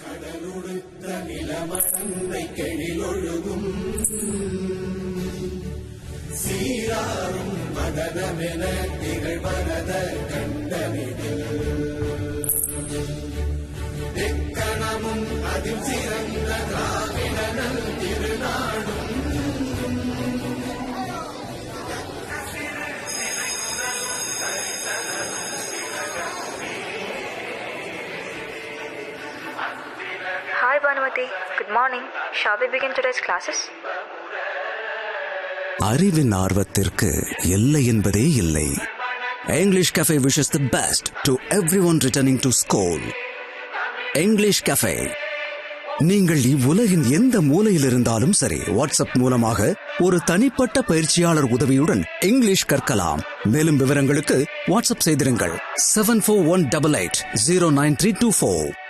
കടലുടുത്ത നിലമറന്தை കെഴിലൊഴുകും സീരാറും മദനമെന തികഴ്വരത കണ്ടമിതിൽ തെക്കണമും അതിൽ ചിറങ്ങും Hi good morning. Shall we begin today's classes? அறிவின் ஆர்வத்திற்கு எல்லை என்பதே இல்லை. English cafe wishes the best to everyone returning to school English cafe நீங்கள் இவ்வுலகின் எந்த மூலையில் இருந்தாலும் சரி வாட்ஸ்அப் மூலமாக ஒரு தனிப்பட்ட பயிற்சியாளர் உதவியுடன் இங்கிலீஷ் கற்கலாம். மேலும் விவரங்களுக்கு WhatsApp செய்திருங்கள். Seven four one double eight zero nine three two four